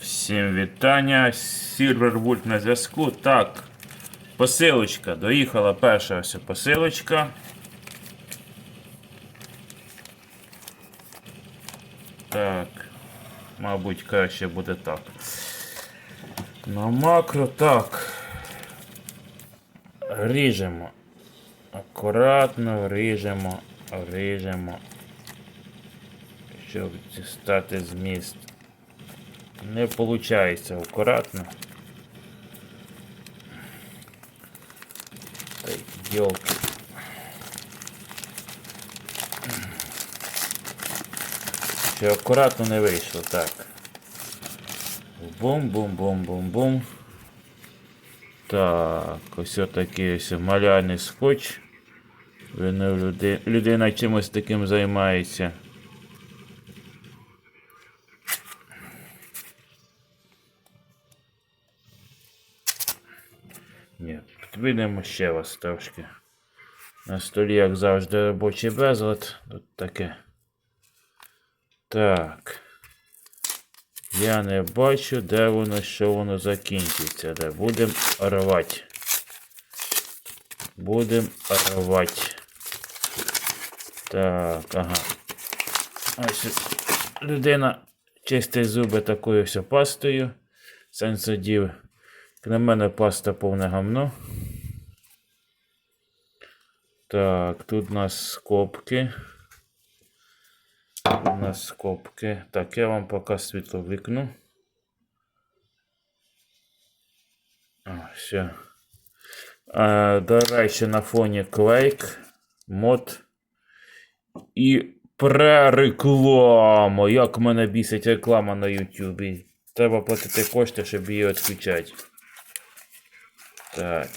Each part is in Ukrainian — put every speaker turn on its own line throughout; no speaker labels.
Всім вітання. Silverwood на зв'язку. Так, посилочка. Доїхала перша ось посилочка. Так. Мабуть, краще буде так. На макро так. Ріжемо. Акуратно ріжемо, ріжемо. Щоб дістати зміст. Не виходить акуратно. Та йолки. Що акуратно не вийшло, так. Бум-бум-бум-бум-бум. Так, ось такий ось малярний скотч. Людина чимось таким займається. Ні, підведемо ще вас трошки. На столі, як завжди, робочий безлад. Тут таке. Так. Я не бачу, де воно, що воно закінчиться. Де будемо рвати. Будемо рвати. Так, ага. Ось людина чистить зуби такою ось пастою. Сенсодів. На мене паста повне гамно. Так, тут у нас скобки. У нас скобки. Так, я вам поки світло вікну. А, все. А, до речі, на фоні клейк, мод і пререклама. Як мене бісить реклама на Ютубі. Треба платити кошти, щоб її відключати. Так.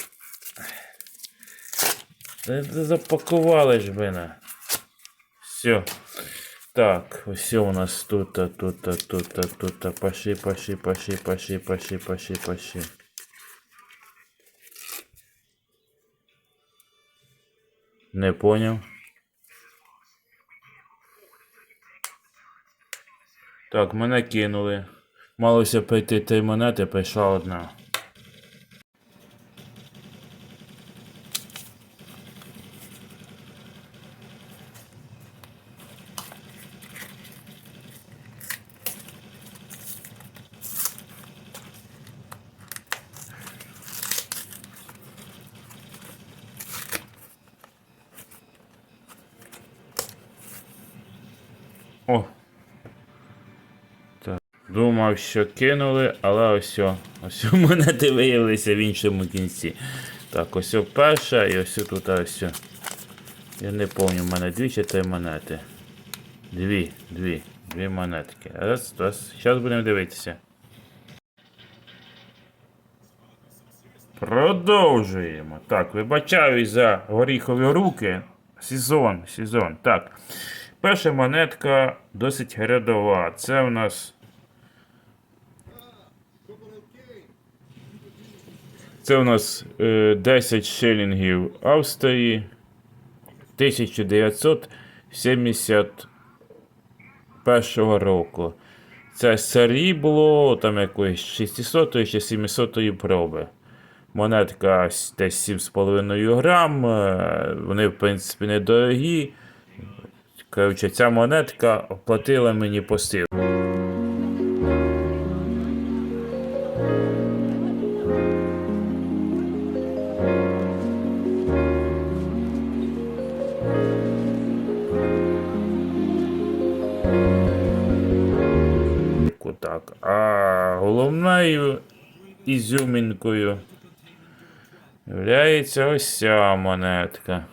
Запакували ж мене. Все. Так, все у нас тут, тут, тут, а, тут. а. Пошли, пошли, пошли, пошли, пошли, пошли, пошли. Не понял. Так, мене кинули. Малося прийти три монети, прийшла одна. Думав, що кинули, але ось ось о монети виявилися в іншому кінці. Так, ось о перша і ось тут ось. Я не пам'ятаю, в мене дві чи три монети. Дві, дві, дві монетки. Раз, раз. Зараз будемо дивитися. Продовжуємо. Так, вибачаюсь за горіхові руки. Сезон, сезон. Так. Перша монетка досить рядова. Це у нас. Це у нас е, 10 шилінгів Австрії 1971 року. Це срібло там якоїсь 600 чи 700 проби. Монетка десь 7,5 грам. е, Вони, в принципі, недорогі. Коротше, ця монетка оплатила мені посил. Головною ізюмінкою являється ось ця монетка.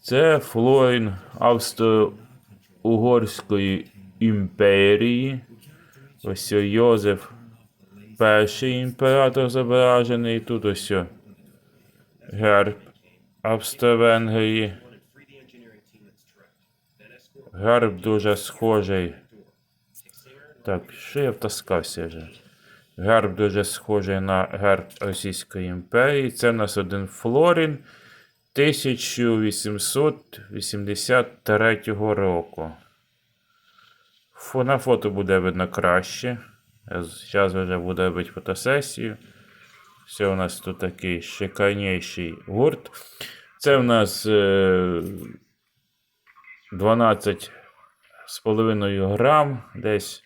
Це флорін Австро-Угорської імперії. Ось Йозеф перший імператор зображений. Тут ось герб Австро-Венгрії. Герб дуже схожий. Так, що я втаскався вже? Герб дуже схожий на герб Російської імперії. Це в нас один флорін 1883 року. Фо- На фото буде видно краще. Зараз вже буду робити фотосесію. Все у нас тут такий шикарніший гурт. Це у нас е, 12 з половиною грам, десь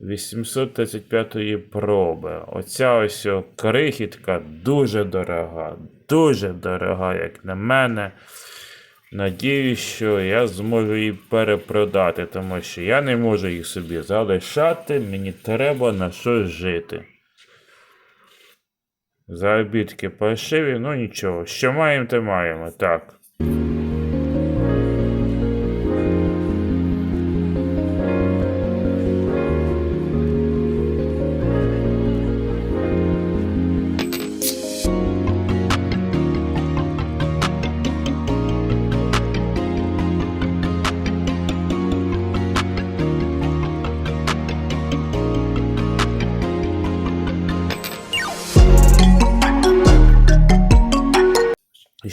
835 проби. Оця ось крихітка дуже дорога, дуже дорога, як на мене. Надіюсь, що я зможу її перепродати, тому що я не можу їх собі залишати, мені треба на щось жити. Заробітки паршиві, ну нічого. Що маємо, те маємо. Так.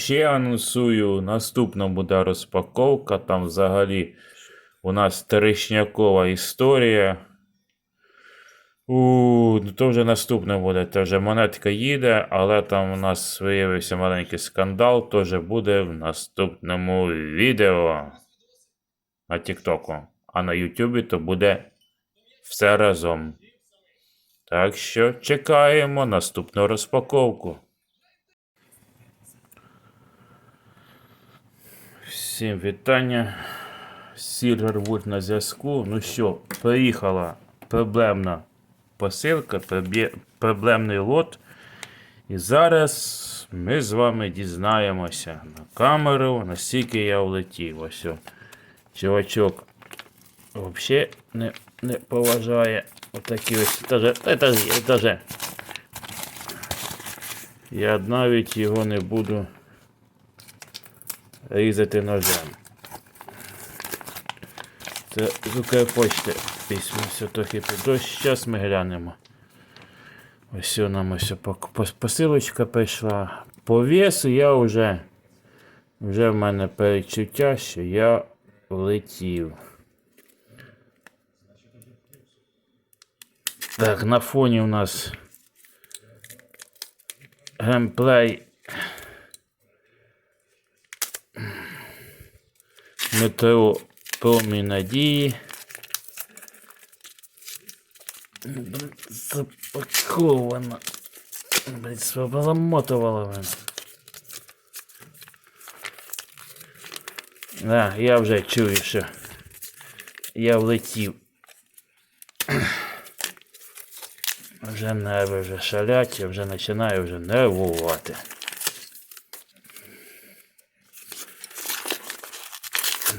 Ще анонсую, наступна буде розпаковка. Там взагалі у нас тришнякова історія. У, ну то вже наступне буде. Це вже монетка їде, але там у нас виявився маленький скандал. Теж буде в наступному відео на Тіктоку. А на Ютубі то буде все разом. Так що чекаємо наступну розпаковку. Всім вітання. Silverwood на зв'язку. Ну що, приїхала проблемна посилка, проблемний лот. І зараз ми з вами дізнаємося на камеру, наскільки я влетів. Ось. Чувачок взагалі не, не поважає отакі ось етажі, етажі, етажі. Я навіть його не буду різати ножем. Це з Укрпочти письмо все трохи підрощ. Зараз ми глянемо. Ось о нам ось посилочка прийшла. По весу я вже, вже в мене перечуття, що я влетів. Так, на фоні у нас геймплей метро Промінь надії. Запаковано. Блін, замотувало мене. Да, я вже чую, що я влетів. Вже нерви вже шалять, я вже починаю вже нервувати.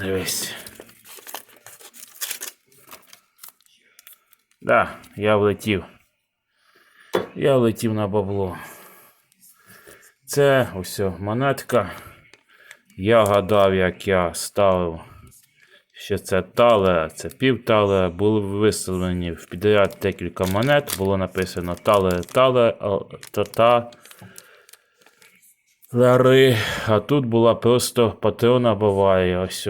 Дивись. Да, я влетів. Я влетів на бабло. Це ось монетка. Я гадав, як я ставив, що це тале, це пів тале. Були виставлені в підряд декілька монет. Було написано тале, тале, та-та. Лари, а тут була просто патрона Баварія. Ось.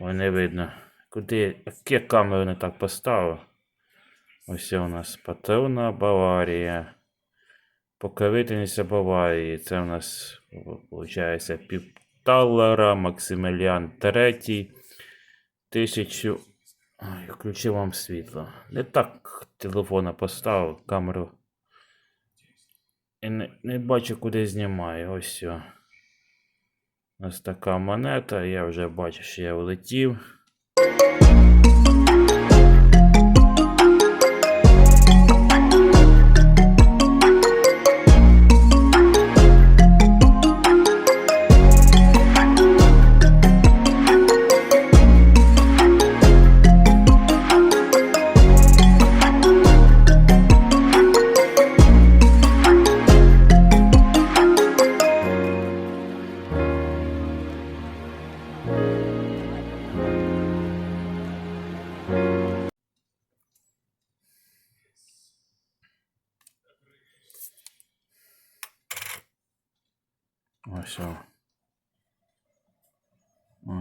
Ой, не видно. Куди? Яке камеру не так поставив? Ось у нас патрона Баварія. Покровительниця Баварії. Це у нас, виходить, півталера, Максиміліан третій. Тисячу. Ой, включив вам світло. Не так телефона поставив, камеру. І не, не бачу, куди знімаю. Ось все. Ось така монета. Я вже бачу, що я влетів.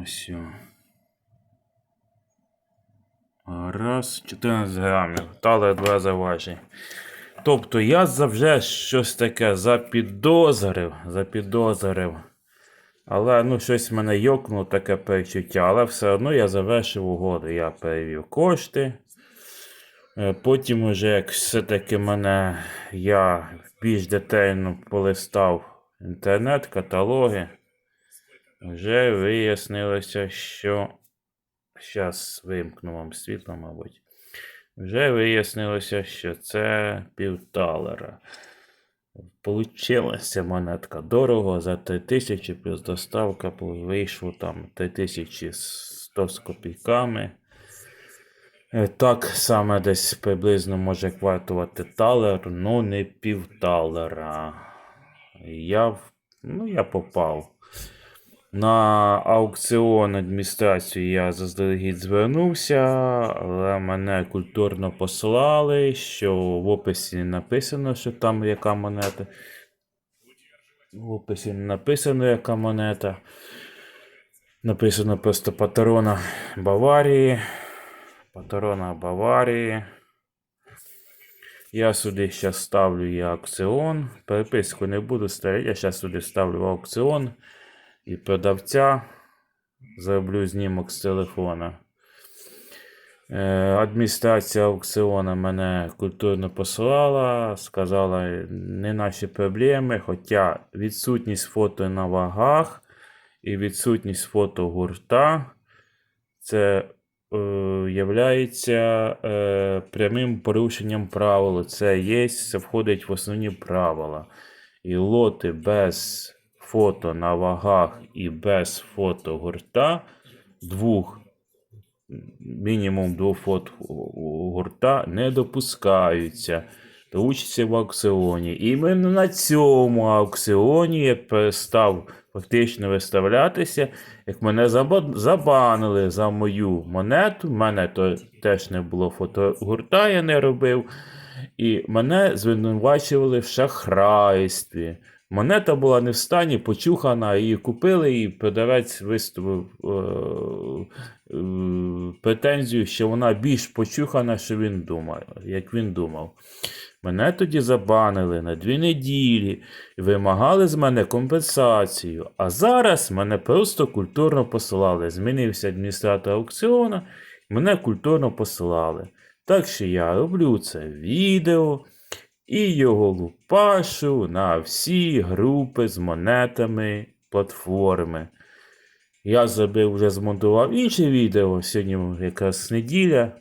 Ось. Раз, 14 грамів. Талер два рази. Тобто я завжди щось таке запідозрив, запідозрив. Але ну, щось в мене йокнуло таке перечуття, але все одно я завершив угоду. Я перевів кошти. Е, Потім, уже, як все-таки мене я більш детально полистав інтернет, каталоги, вже вияснилося, що. Зараз вимкну вам світло, мабуть. Вже вияснилося, що це півталера. Получилася монетка дорого за 3000 плюс доставка вийшло там 3100 з копійками. Е, Так саме десь приблизно може вартувати талер, ну не півталера. Я, ну, я попав. На аукціон адміністрацію я заздалегідь звернувся, але мене культурно послали, що в описі не написано, що там яка монета. В описі не написано, яка монета. Написано просто патрона Баварії. Патрона Баварії. Я сюди зараз ставлю і аукціон. Переписку не буду ставити, я зараз сюди ставлю аукціон і продавця. Зроблю знімок з телефона. Е, адміністрація аукціону мене культурно посилала, сказала, не наші проблеми, хоча відсутність фото на вагах і відсутність фото гурта це е, являється е, прямим порушенням правил. Це є, це входить в основні правила. І лоти без фото на вагах і без фото гурта, двох, мінімум двох фото гурта не допускаються до участі в аукціоні. Іменно на цьому аукціоні я перестав фактично виставлятися, як мене забанили за мою монету. У мене то теж не було фото гурта, я не робив. І мене звинувачували в шахрайстві. Монета була не в стані, почухана, її купили, і продавець виставив е, е, претензію, що вона більш почухана, що він думав, як він думав. Мене тоді забанили на дві неділі і вимагали з мене компенсацію. А зараз мене просто культурно посилали. Змінився адміністратор аукціону, мене культурно посилали. Так що я роблю це відео і його лупашу на всі групи з монетами платформи. Я зробив вже змонтував інше відео. Сьогодні якраз неділя,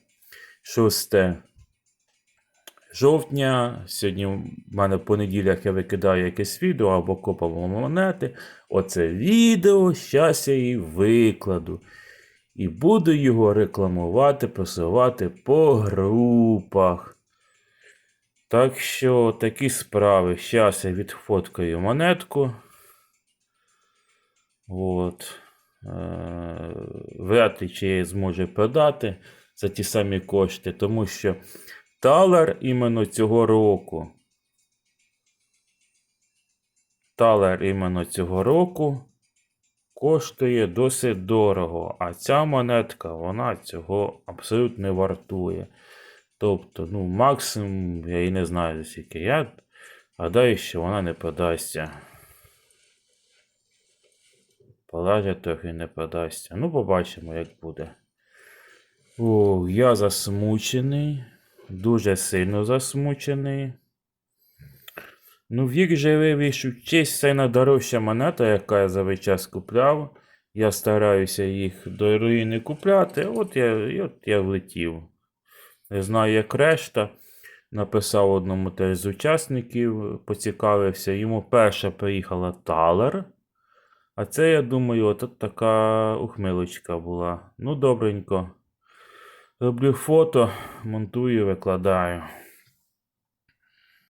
6 жовтня. Сьогодні в мене по неділях я викидаю якесь відео або копав монети. Оце відео щас я і викладу. І буду його рекламувати, просувати по групах. Так що такі справи. Зараз я відфоткаю монетку. От. Е, Вряд ли чи я зможу продати за ті самі кошти, тому що талер іменно цього року. Талер іменно цього року коштує досить дорого, а ця монетка вона цього абсолютно не вартує. Тобто, ну, максимум, я і не знаю скільки. Я гадаю, що вона не продасться. Полежить трохи не продасться. Ну, побачимо, як буде. О, я засмучений. Дуже сильно засмучений. Ну, вік же вивішив честь це найдорожча монета, яка я за весь час купляв. Я стараюся їх до руїни купляти. От я, от я влетів. Не знаю, як решта. Написав одному теж з учасників, поцікавився. Йому перша приїхала Талер. А це, я думаю, от така ухмилочка була. Ну, добренько. Роблю фото, монтую, викладаю.